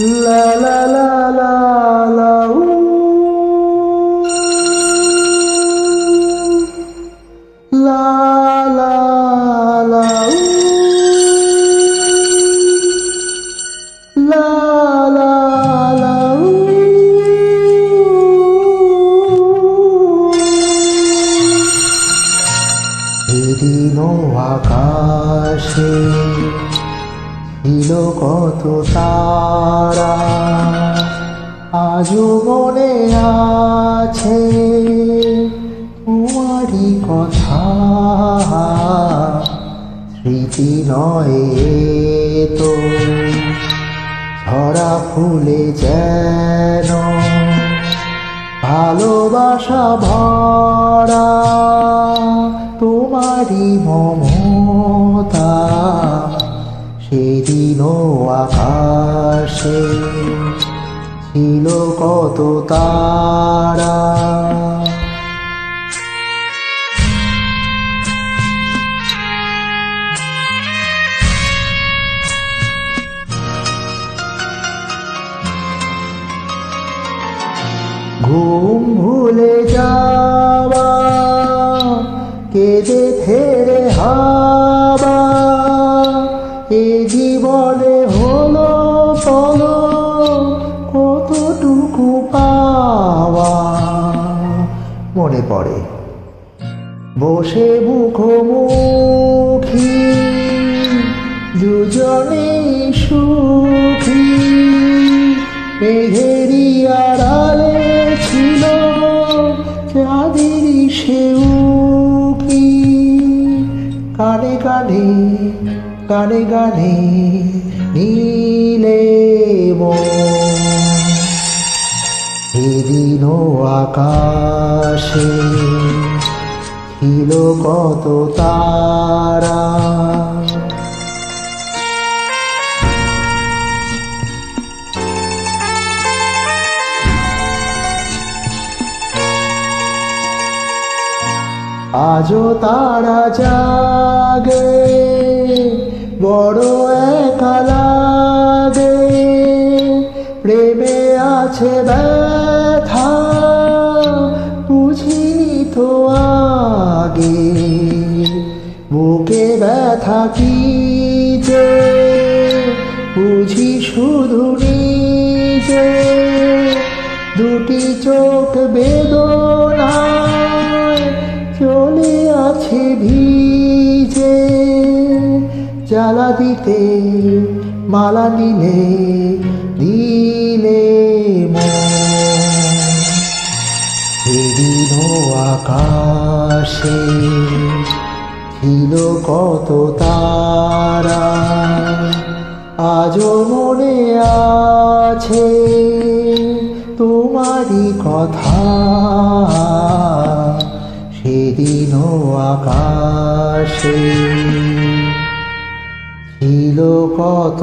লা লা লা লা লা। লা লা লা আকাশে ছিল কত তারা। আজও মনে আছে তোমারই কথা। স্মৃতি নয় তো ঝরা ফুলে যেন। ভালোবাসা ভরা তোমারই মমতা। সেদিনও আকাশে ছিল কত তারা। ঘুম ভুলে যাওয়া কেঁদে কতটুকু পাওয়া? মনে পড়ে। বসে মুখোমুখি দুজনে সুখী। মেঘেরই আড়ালে ছিল চাঁদেরই সেউ কি কানে কানে গানে গানে নীলে মন। আকাশে। ছিল কত তারা। আজও তারা জাগে বড় একা বুকে ব্যথা কি যে, বুঝি শুধু নিজে। দুটি চোখ বেদনায় চলে আছে ভিজে। জ্বালা দিতে মালা দিলে দিলে আকাশে ছিল কত তারা আজও মনে আছে তোমারই কথা। সেদিনও আকাশে ছিল কত